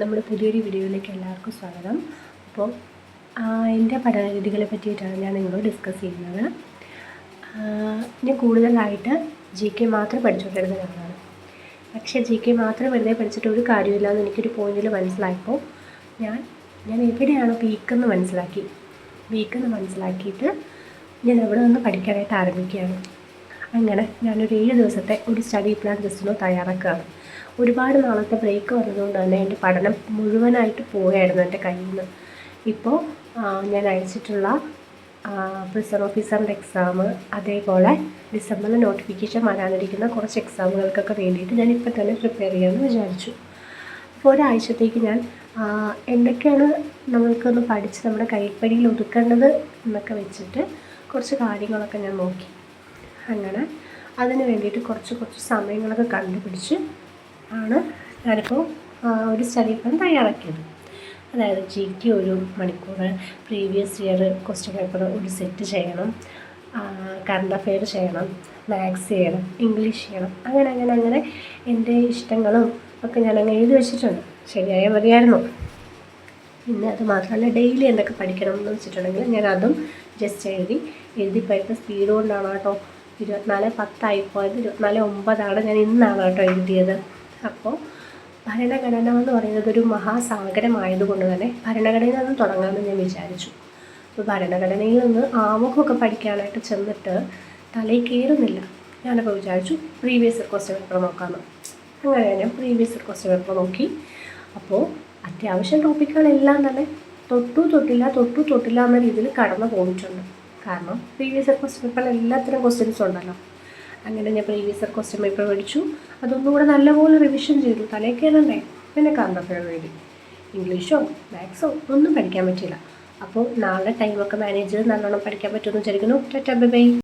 നമ്മുടെ പുതിയൊരു വീഡിയോയിലേക്ക് എല്ലാവർക്കും സ്വാഗതം. അപ്പോൾ എന്റെ പഠനരീതികളെ പറ്റിയിട്ടാണ് ഞാൻ നിങ്ങളോട് ഡിസ്കസ് ചെയ്യുന്നത്. ഞാൻ കൂടുതലായിട്ട് ജി കെ മാത്രം പഠിച്ചുകൊണ്ടിരുന്ന ഒരാളാണ്. പക്ഷേ ജി കെ മാത്രം വെറുതെ പഠിച്ചിട്ട് ഒരു കാര്യമില്ല എന്ന് എനിക്കൊരു പോയിന്റിൽ മനസ്സിലായപ്പോൾ ഞാൻ ഞാൻ എവിടെയാണ് വീക്കെന്ന് മനസ്സിലാക്കി. വീക്കെന്ന് മനസ്സിലാക്കിയിട്ട് ഞാൻ അവിടെ നിന്ന് പഠിക്കാനായിട്ട് ആരംഭിക്കുകയാണ്. അങ്ങനെ ഞാനൊരു ഏഴ് ദിവസത്തെ ഒരു സ്റ്റഡി പ്ലാൻ ജസ്റ്റ് ഒന്ന് തയ്യാറാക്കുകയാണ്. ഒരുപാട് നാളത്തെ ബ്രേക്ക് വന്നതുകൊണ്ട് തന്നെ എന്റെ പഠനം മുഴുവനായിട്ട് പോയായിരുന്നു എന്റെ കയ്യിൽ നിന്ന്. ഇപ്പോൾ ഞാൻ അയച്ചിട്ടുള്ള പ്രിസർ ഓഫീസറിന്റെ എക്സാം അതേപോലെ ഡിസംബറിൽ നോട്ടിഫിക്കേഷൻ വരാനിരിക്കുന്ന കുറച്ച് എക്സാമുകൾക്കൊക്കെ വേണ്ടിയിട്ട് ഞാൻ ഇപ്പോൾ തന്നെ പ്രിപ്പയർ ചെയ്യാമെന്ന് വിചാരിച്ചു. അപ്പോൾ ഒരാഴ്ചത്തേക്ക് ഞാൻ എന്തൊക്കെയാണ് നമ്മൾക്കൊന്ന് പഠിച്ച് നമ്മുടെ കൈപ്പടിയിൽ ഒതുക്കേണ്ടത് എന്നൊക്കെ വെച്ചിട്ട് കുറച്ച് കാര്യങ്ങളൊക്കെ ഞാൻ നോക്കി. അങ്ങനെ അതിന് വേണ്ടിയിട്ട് കുറച്ച് കുറച്ച് സമയങ്ങളൊക്കെ കണ്ടുപിടിച്ച് ആണ് ഞാനിപ്പോൾ ഒരു സ്റ്റഡി പ്ലാൻ തയ്യാറാക്കിയത്. അതായത് ജി കെ ഒരു മണിക്കൂർ പ്രീവിയസ് ഇയർ ക്വസ്റ്റ്യൻ പേപ്പർ ഒരു സെറ്റ് ചെയ്യണം കറണ്ട് അഫെയർ ചെയ്യണം മാത്സ് ചെയ്യണം ഇംഗ്ലീഷ് ചെയ്യണം അങ്ങനെ അങ്ങനെ അങ്ങനെ എന്റെ ഇഷ്ടങ്ങളും ഒക്കെ ഞാൻ അങ്ങ് എഴുതി വെച്ചിട്ടുണ്ട്. ശരിയായ മതിയായിരുന്നു പിന്നെ അത് മാത്രമല്ല ഡെയിലി എന്തൊക്കെ പഠിക്കണം എന്ന് വെച്ചിട്ടുണ്ടെങ്കിൽ ഞാൻ അതും ജസ്റ്റ് എഴുതി എഴുതി പോയപ്പോൾ സ്പീഡ് കൊണ്ടാണ് കേട്ടോ ഇരുപത്തിനാല് പത്തായി പോയത്. ഇരുപത്തിനാല് ഒമ്പതാണ് ഞാൻ ഇന്നാണ് കേട്ടോ എഴുതിയത്. അപ്പോൾ ഭരണഘടന എന്ന് പറയുന്നത് ഒരു മഹാസാഗരമായതുകൊണ്ട് തന്നെ ഭരണഘടനയിൽ നിന്ന് തുടങ്ങാമെന്ന് ഞാൻ വിചാരിച്ചു. അപ്പോൾ ഭരണഘടനയിൽ നിന്ന് ആമുഖമൊക്കെ പഠിക്കാനായിട്ട് ചെന്നിട്ട് തലയിൽ കയറുന്നില്ല. ഞാനപ്പോൾ വിചാരിച്ചു പ്രീവിയസ് ക്വസ്റ്റ്യൻ പേപ്പർ നോക്കാമെന്ന് അങ്ങനെ ഞാൻ പ്രീവിയസ് ക്വസ്റ്റ്യൻ പേപ്പർ നോക്കി. അപ്പോൾ അത്യാവശ്യം ടോപ്പിക്കുകളെല്ലാം തന്നെ തൊട്ടു തൊട്ടില്ല തൊട്ടു തൊട്ടില്ല എന്ന രീതിയിൽ കടന്നു പോയിട്ടുണ്ട്. കാരണം പ്രീവിയസ് ഇയർ ക്വസ്റ്റ്യൻ പേപ്പറിൽ എല്ലാത്തരം ക്വസ്റ്റ്യൻസ് ഉണ്ടല്ലോ. അങ്ങനെ ഞാൻ പ്രീവിയസ് ഇയർ ക്വസ്റ്റ്യൻ പേപ്പർ മേടിച്ചു. അതൊന്നും കൂടെ നല്ലപോലെ റിവിഷൻ ചെയ്തു. കയറണ്ടേ പിന്നെ കറണ്ട് അഫെയർ വേണ്ടി ഇംഗ്ലീഷോ മാത്സോ ഒന്നും പഠിക്കാൻ പറ്റിയില്ല. അപ്പോൾ നാളെ ടൈമൊക്കെ മാനേജ് ചെയ്ത് നല്ലോണം പഠിക്കാൻ പറ്റുമെന്ന് വിചാരിക്കുന്നു. Tata bye